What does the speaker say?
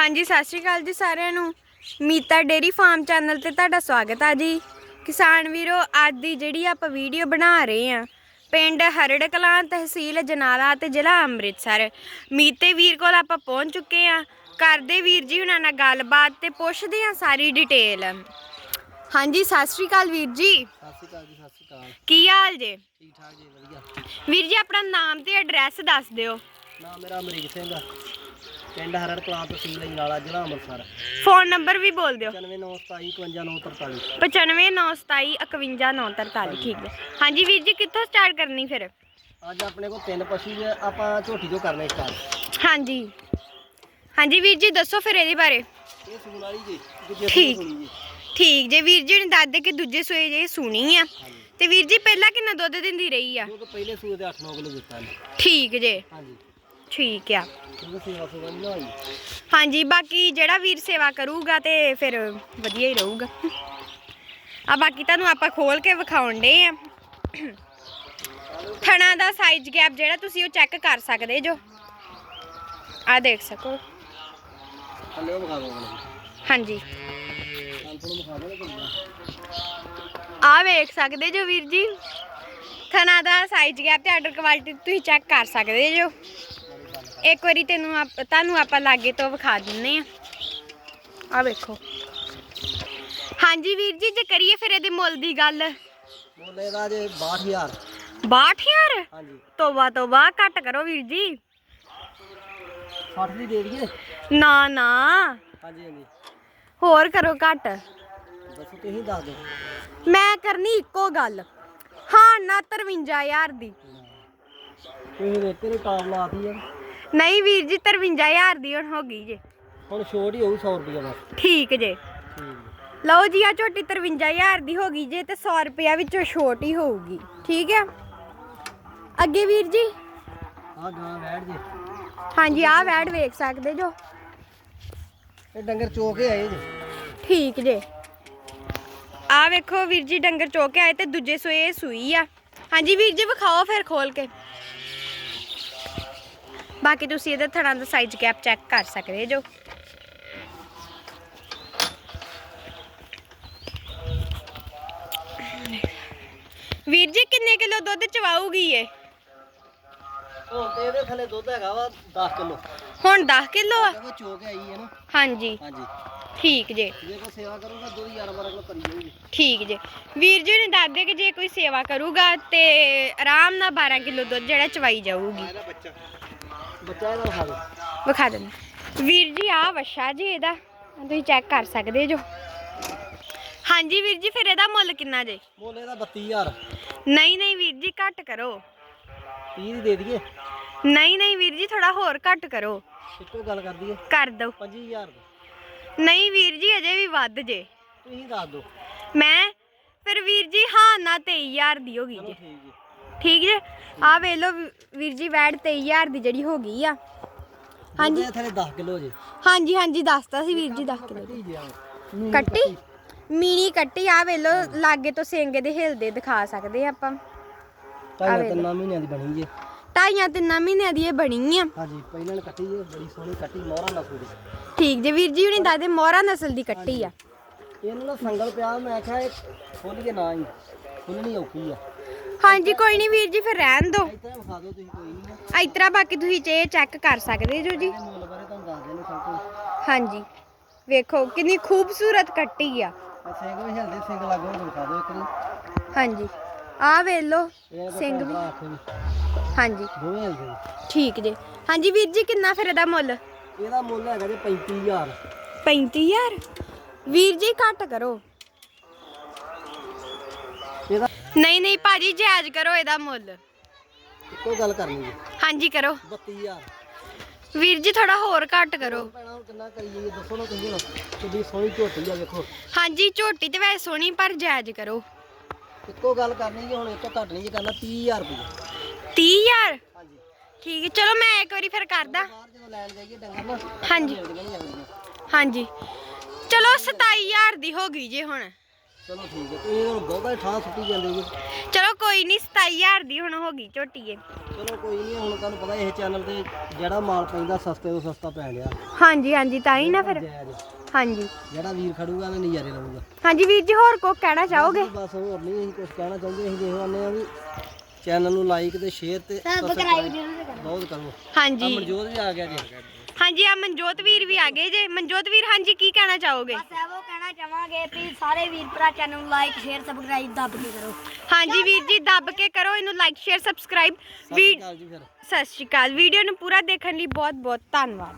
ਹਾਂਜੀ ਸਤਿ ਸ਼੍ਰੀ ਅਕਾਲ ਜੀ ਸਾਰਿਆਂ ਨੂੰ। ਮੀਤਾ ਡੇਰੀ ਫਾਰਮ ਚੈਨਲ ਤੇ ਤੁਹਾਡਾ ਸਵਾਗਤ ਆ ਜੀ। ਕਿਸਾਨ ਵੀਰੋ ਅੱਜ ਦੀ ਜਿਹੜੀ ਆਪਾਂ ਵੀਡੀਓ ਬਣਾ ਰਹੇ ਆ ਪਿੰਡ ਹਰੜ ਕਲਾਂ ਤਹਿਸੀਲ ਜਨਾਲਾ ਤੇ ਜ਼ਿਲ੍ਹਾ ਅੰਮ੍ਰਿਤਸਰ। ਮੀਤੇ ਵੀਰ ਕੋਲ ਆਪਾਂ ਪਹੁੰਚ ਚੁੱਕੇ ਆ ਕਰਦੇ ਵੀਰ ਜੀ ਉਹਨਾਂ ਨਾਲ ਗੱਲਬਾਤ ਤੇ ਪੁੱਛਦੇ ਆ ਸਾਰੀ ਡਿਟੇਲ। ਹਾਂਜੀ ਸਤਿ ਸ਼੍ਰੀ ਅਕਾਲ ਵੀਰ ਜੀ। ਸਤਿ ਸ਼੍ਰੀ ਅਕਾਲ ਜੀ ਸਤਿ ਸ਼੍ਰੀ ਅਕਾਲ। ਕੀ ਹਾਲ ਜੇ? ਠੀਕ ਠਾਕ ਜੀ ਵਧੀਆ। ਵੀਰ ਜੀ ਆਪਣਾ ਨਾਮ ਤੇ ਐਡਰੈਸ ਦੱਸ ਦਿਓ। ਨਾਮ ਮੇਰਾ ਅਮਰੀਕ ਸਿੰਘ ਆ। ਪਿੰਡ ਹਰੜ ਕਲਾਂ ਤਹਿਸੀਲ ਨਾਲਾ ਜ਼ਿਲ੍ਹਾ ਅੰਮ੍ਰਿਤਸਰ। ਫੋਨ ਨੰਬਰ ਵੀ ਬੋਲ ਦਿਓ। 9927 9597519943 ਠੀਕ ਹੈ। ਹਾਂਜੀ ਵੀਰ ਜੀ ਕਿੱਥੋਂ ਸਟਾਰਟ ਕਰਨੀ ਫਿਰ? ਅੱਜ ਆਪਣੇ ਕੋਲ ਤਿੰਨ ਪਸ਼ੂ ਜੇ ਆਪਾਂ ਝੋਟੀ ਤੋਂ ਕਰਨੇ ਸਟਾਰਟ ਹਾਂਜੀ। ਹਾਂਜੀ ਵੀਰ ਜੀ ਦੱਸੋ ਫਿਰ ਇਹਦੇ ਬਾਰੇ। ਇਹ ਸੂਣ ਵਾਲੀ ਜੀ ਦੂਜੇ ਠੀਕ। ਸੂਣ ਜੀ। ਠੀਕ ਜੇ ਵੀਰ ਜੀ ਨੇ ਦੱਸਦੇ ਕਿ ਦੂਜੇ ਸੂਏ ਜੇ ਸੁਣੀ ਆ। ਤੇ ਵੀਰ ਜੀ ਪਹਿਲਾਂ ਕਿੰਨਾ ਦੁੱਧ ਦਿੰਦੀ ਰਹੀ ਆ? ਜੋ ਕਿ ਪਹਿਲੇ ਸੂਏ ਦੇ 8-9 ਕਿਲੋ ਦਿੱਤਾ ਨੇ ਠੀਕ ਜੇ। ਹਾਂਜੀ। ਠੀਕ ਆ। ਹਾਂਜੀ ਬਾਕੀ ਜਿਹੜਾ ਵੀਰ ਸੇਵਾ ਕਰੂਗਾ ਤੇ ਫਿਰ ਵਧੀਆ ਹੀ ਰਹੂਗਾ। ਆ ਬਾਕੀ ਤੁਹਾਨੂੰ ਆਪਾਂ ਖੋਲ ਕੇ ਵਿਖਾਉਣ ਦੇ ਆ। ਥਣਾ ਦਾ ਸਾਈਜ਼ ਗੈਪ ਜਿਹੜਾ ਤੁਸੀਂ ਉਹ ਚੈੱਕ ਕਰ ਸਕਦੇ ਜੋ। ਆ ਦੇਖ ਸਕੋ। ਉਹ ਵਿਖਾ ਦੋ ਹਾਂਜੀ। ਆ ਵੇਖ ਸਕਦੇ ਜੋ ਵੀਰ ਜੀ। ਥਣਾ ਦਾ ਸਾਈਜ਼ ਗੈਪ ਤੇ ਆਰਡਰ ਕੁਆਲਿਟੀ ਤੁਸੀਂ ਚੈੱਕ ਕਰ ਸਕਦੇ ਜੋ। ਇੱਕ ਵਾਰੀ ਤੈਨੂੰ ਤੁਹਾਨੂੰ ਆਪਾਂ ਲਾਗੇ ਤੋਂ ਵਿਖਾ ਦਿੰਨੇ ਆ। ਆ ਵੇਖੋ। ਹਾਂਜੀ ਵੀਰ ਜੀ ਜੇ ਕਰੀਏ ਫਿਰ ਇਹਦੇ ਮੁੱਲ ਦੀ ਗੱਲ। ਮੁੱਲ ਇਹਦਾ ਜੇ 62000 62000 ਹਾਂਜੀ। ਤੋਬਾ ਤੋਬਾ ਘੱਟ ਕਰੋ ਵੀਰ ਜੀ। 60 ਦੀ ਦੇ ਦਈਏ? ਨਾ ਨਾ। ਹਾਂਜੀ ਹਾਂਜੀ। ਹੋਰ ਕਰੋ ਘੱਟ। ਦੱਸੋ ਤੁਸੀਂ ਦੱਸ ਦਿਓ। ਮੈਂ ਕਰਨੀ ਇੱਕੋ ਗੱਲ। ਹਾਂ ਨਾ 53000 ਦੀ। ਤੁਸੀਂ ਰੇਤੇ ਨੂੰ ਟਾਪ ਲਾਤੀ ਆ। ਨਹੀਂ ਵੀਰ ਜੀ 53000 ਦੀ ਹੁਣ ਹੋ ਗਈ ਜੇ। ਹੁਣ ਛੋਟ ਹੀ ਹੋਊ 100 ਰੁਪਏ ਬਸ। ਠੀਕ ਜੇ। ਲਓ ਜੀ ਆ ਝੋਟੀ 53000 ਦੀ ਹੋ ਗਈ ਜੇ ਤੇ 100 ਰੁਪਿਆ ਵਿੱਚੋਂ ਛੋਟ ਹੀ ਹੋਊਗੀ। ਠੀਕ ਹੈ ਅੱਗੇ ਵੀਰ ਜੀ। ਆ ਗਾਂ ਬੈਠ ਜੇ। ਹਾਂਜੀ ਆਹ ਵੈੜ ਵੇਖ ਸਕਦੇ ਜੋ। ਇਹ ਡੰਗਰ ਚੋ ਕੇ ਆਏ ਜੇ। ਠੀਕ ਜੇ। ਆ ਵੇਖੋ ਵੀਰ ਜੀ ਡੰਗਰ ਚੋਕ ਕੇ ਆਏ ਤੇ ਦੂਜੇ ਸੂਏ ਸੂਈ ਆ। ਹਾਂਜੀ ਵੀਰ ਜੀ ਵਿਖਾਓ ਫਿਰ ਖੋਲ ਕੇ। ਬਾਕੀ ਤੁਸੀਂ ਇਹਦੇ ਥੜਾਂ ਦਾ ਸਾਈਜ਼ ਗੈਪ ਚੈੱਕ ਕਰ ਸਕਦੇ ਜੋ। ਵੀਰ ਜੀ ਕਿੰਨੇ ਕਿਲੋ ਦੁੱਧ ਚਵਾਊਗੀ ਇਹ? ਹੁਣ ਤੇ ਇਹਦੇ ਥੱਲੇ ਦੁੱਧ ਹੈਗਾ ਵਾ 10 ਕਿਲੋ। ਹੁਣ 10 ਕਿਲੋ ਆ? ਦੇਖੋ ਚੋ ਕੇ ਆਈ ਹੈ ਨਾ। ਹਾਂਜੀ। ਹਾਂਜੀ। ਠੀਕ ਜੇ। ਜੇ ਕੋ ਸੇਵਾ ਕਰੂਗਾ ਦੁੱਧ 11 12 ਕਿਲੋ ਕਰੀ ਜਾਊਗੀ। ਠੀਕ ਜੇ। ਵੀਰ ਜੀ ਨੇ ਦੱਸਦੇ ਕਿ ਜੇ ਕੋਈ ਸੇਵਾ ਕਰੂਗਾ ਤੇ ਆਰਾਮ ਨਾਲ 12 ਕਿਲੋ ਦੁੱਧ ਜਿਹੜਾ ਚਵਾਈ ਜਾਊਗੀ। ਬੱਚਾ। ਬੱਚਾ ਇਹਦਾ ਵਿਖਾ ਦਿੰਦੇ ਵੀਰ ਜੀ ਆ ਵਛਾ ਜੀ ਇਹਦਾ। ਤੁਸੀਂ ਚੈੱਕ ਕਰ ਸਕਦੇ ਜੋ। ਹਾਂਜੀ ਵੀਰ ਜੀ ਫਿਰ ਇਹਦਾ ਮੁੱਲ ਕਿੰਨਾ ਜੇ? ਮੁੱਲ ਇਹਦਾ 32000 ਨਹੀਂ ਨਹੀਂ ਵੀਰ ਜੀ ਘੱਟ ਕਰੋ। 30 ਦੀ ਦੇ ਦਈਏ। ਨਹੀਂ ਨਹੀਂ ਵੀਰ ਜੀ ਥੋੜਾ ਹੋਰ ਘੱਟ ਕਰੋ। ਇੱਕੋ ਗੱਲ ਕਰ ਦਈਏ। ਕਰ ਦਿਓ। 25000 ਦਾ ਨਹੀਂ ਵੀਰ ਜੀ ਅਜੇ ਵੀ ਵੱਧ ਜੇ। ਤੁਸੀਂ ਦੱਸ ਦਿਓ। ਮੈਂ ਫਿਰ ਵੀਰ ਜੀ ਹਾਂ ਨਾ 23000 ਦੀ ਹੋ ਗਈ ਚਲੋ ਜੇ। ਠੀਕ ਜੀ। ਠੀਕ ਜੇ? ਆ ਵੇਖ ਲਓ ਵੀਰ ਜੀ ਵੈੜ 23000 ਦੀ ਜਿਹੜੀ ਹੋ ਗਈ ਆ। ਹਾਂਜੀ। ਥੱਲੇ 10 ਕਿਲੋ ਜੇ। ਹਾਂਜੀ ਹਾਂਜੀ ਦੱਸਤਾ ਸੀ ਵੀਰ ਜੀ 10 ਕਿਲੋ ਕੱਟੀ? ਆ ਕੱਟੀ ਆ ਵੇਖ ਲਓ ਲਾਗੇ ਤੋਂ ਸਿੰਗੇ ਦੇ ਹਿਲਦੇ ਦਿਖਾ ਸਕਦੇ ਆ ਆਪਾਂ। ਢਾਈ ਤਿੰਨ ਮਹੀਨਿਆਂ ਦੀ ਬਣੀ ਜੇ। ਢਾਈਆਂ ਤਿੰਨਾਂ ਮਹੀਨਿਆਂ ਦੀ ਇਹ ਬਣੀ ਆ। ਹਾਂਜੀ ਪਹਿਲਾਂ ਨੇ ਕੱਟੀ ਜੇ ਬੜੀ ਸੋਹਣੀ ਕੱਟੀ ਮੋਹਰਾ ਨਾ ਸੂੜੀ ਠੀਕ ਜੇ ਵੀਰ ਜੀ ਹੁਣੀ ਦੱਸਦੇ ਮੋਹਰਾ ਨਸਲ ਦੀ ਕੱਟੀ ਆ। ਇਹਨੂੰ ਨਾ ਸੰਗਲ ਪਿਆ ਮੈਂ ਕਿਹਾ ਇਹ ਖੋਲ ਕੇ ਨਾ ਹੀ ਖੁੱਲਣੀ ਔਖੀ ਆ। ਹਾਂਜੀ ਕੋਈ ਨਹੀਂ ਵੀਰ ਜੀ ਫਿਰ ਰਹਿਣ ਦਿਓ ਇੱਥੇ ਵਿਖਾ ਦਿਓ ਤੁਸੀਂ ਕੋਈ ਨਹੀਂ ਇਤਰਾ ਬਾਕੀ ਤੁਸੀਂ ਇਹ ਚੈੱਕ ਕਰ ਸਕਦੇ ਜੋ ਜੀ। ਇਹ ਮੁੱਲ ਬਾਰੇ ਤੁਹਾਨੂੰ ਦੱਸ ਦੇਣੇ ਸਭ ਕੁਝ ਹਾਂਜੀ। ਵੇਖੋ ਕਿੰਨੀ ਖੂਬਸੂਰਤ ਕੱਟੀ ਆ। ਸਿੰਘ ਵੀ ਹਿਲਦੇ ਸਿੰਘ ਲੱਗੋ ਦਿਖਾ ਦਿਓ ਇੱਕ ਨੂੰ ਹਾਂਜੀ। ਆ ਵੇਖ ਲਓ ਇਹ ਸਿੰਘ ਵੀ। ਵੀ ਹਾਂਜੀ। ਦੋਵੇਂ ਹਿਲਦੇ ਨੇ। ਠੀਕ ਜੇ। ਹਾਂਜੀ ਵੀਰ ਜੀ ਕਿੰਨਾ ਫਿਰ ਇਹਦਾ ਮੁੱਲ? ਇਹਦਾ ਮੁੱਲ ਹੈਗਾ ਜੀ 35000 35000 ਵੀਰ ਜੀ ਘੱਟ ਕਰੋ। ਇਹਦਾ ਨਹੀਂ ਨਹੀਂ ਭਾਜੀ ਜਾਇਜ਼ ਕਰੋ ਇਹਦਾ ਮੁੱਲ। ਇੱਕੋ ਗੱਲ ਕਰਨੀ ਜੀ ਹਾਂਜੀ ਕਰੋ। 32000 ਵੀਰ ਜੀ ਥੋੜਾ ਹੋਰ ਘੱਟ ਕਰੋ। ਭੈਣਾ ਹੁਣ ਕਿੰਨਾ ਕਰੀ ਜਾਈਏ ਦੱਸੋ ਨਾ ਤੁਸੀਂ ਹੁਣ। ਕਿੱਡੀ ਸੋਹਣੀ ਝੋਟੀ ਆ ਵੇਖੋ। ਹਾਂਜੀ ਝੋਟੀ ਤੇ ਵੈਸੇ ਸੋਹਣੀ ਪਰ ਜਾਇਜ਼ ਕਰੋ। ਇੱਕੋ ਗੱਲ ਕਰਨੀ ਜੀ ਹੁਣ ਇਹ ਤੋਂ ਘੱਟ ਨਹੀਂ ਜੀ ਕਰਨਾ 30000 ਰੁਪਏ 30000 ਹਾਂਜੀ। ਠੀਕ ਹੈ ਚਲੋ ਮੈਂ ਇੱਕ ਵਾਰੀ ਫਿਰ ਕਰਦਾ। ਬਾਹਰ ਜਦੋਂ ਲੈਣ ਜਾਈਏ ਡੰਗਰ ਨਾ ਹਾਂਜੀ। ਮਿਲਦੀਆਂ ਨਹੀਂ ਜਾਂਦੀਆਂ ਹਾਂਜੀ। ਚਲੋ 27000 ਦੀ ਹੋ ਗਈ ਜੇ ਹੁਣ। ਚਲੋ ਠੀਕ ਹੈ ਤੁਸੀਂ ਹੁਣ ਬਹੁਤਾ ਹੀ ਠਾਹ ਸੁੱਟੀ ਜਾਂਦੇ ਜੀ। ਚਲੋ ਕੋਈ ਨਹੀਂ 27000 ਦੀ ਹੁਣ ਹੋ ਗਈ ਝੋਟੀ ਏ ਚਲੋ ਕੋਈ ਨਹੀਂ ਹੁਣ ਤੁਹਾਨੂੰ ਪਤਾ ਇਹ ਚੈਨਲ ਤੇ ਜਿਹੜਾ ਮਾਲ ਪੈਂਦਾ ਸਸਤੇ ਤੋਂ ਸਸਤਾ ਪੈ ਗਿਆ ਹਾਂਜੀ ਹਾਂਜੀ ਤਾਂ ਹੀ ਨਾ ਫਿਰ। ਜਾਇਜ਼ ਹਾਂਜੀ। ਜਿਹੜਾ ਵੀਰ ਖੜੂਗਾ ਨਾ ਨਜ਼ਾਰੇ ਲਊਗਾ। ਹਾਂਜੀ ਵੀਰ ਜੀ ਹੋਰ ਕੋ ਕਹਿਣਾ ਚਾਹੋਗੇ? ਬਸ ਹੋਰ ਨਹੀਂ ਅਸੀਂ ਕੁਝ ਕਹਿਣਾ ਚਾਹੁੰਦੇ ਅਸੀਂ ਦੇਖੋ ਆਨੇ ਆ ਵੀ ਚੈਨਲ ਨੂੰ ਲਾਈਕ ਤੇ ਸ਼ੇਅਰ ਤੇ ਸਬਸਕ੍ਰਾਈਬ ਬਹੁਤ ਕਰੋ। ਆ ਹਾਂਜੀ ਮਨਜੋਤ ਵੀ ਆ ਗਿਆ ਜੀ। ਹਾਂਜੀ ਆ ਮਨਜੋਤ ਵੀਰ ਵੀ ਆ ਗਏ ਜੇ। ਮਨਜੋਤ ਵੀਰ ਹਾਂਜੀ ਕੀ ਕਹਿਣਾ ਚਾਹੋਗੇ? ਬਸ ਇਹੋ ਕਹਿਣਾ ਚਾਹਾਂਗੇ ਵੀ ਸਾਰੇ ਵੀਰ ਭਰਾ ਚੈਨਲ ਨੂੰ ਲਾਈਕ ਸ਼ੇਅਰ ਸਬਸਕ੍ਰਾਈਬ ਦੱਬ ਕੇ ਕਰੋ। ਹਾਂਜੀ ਵੀਰ ਜੀ ਦੱਬ ਕੇ ਕਰੋ ਇਹਨੂੰ ਲਾਈਕ ਸ਼ੇਅਰ ਸਬਸਕ੍ਰਾਈਬ ਸਤਿ ਸ਼੍ਰੀ ਵੀ ਅਕਾਲ ਜੀ ਫਿਰ। ਸਤਿ ਸ਼੍ਰੀ ਅਕਾਲ। ਵੀਡੀਓ ਨੂੰ ਪੂਰਾ ਦੇਖਣ ਲਈ ਬਹੁਤ ਬਹੁਤ ਧੰਨਵਾਦ।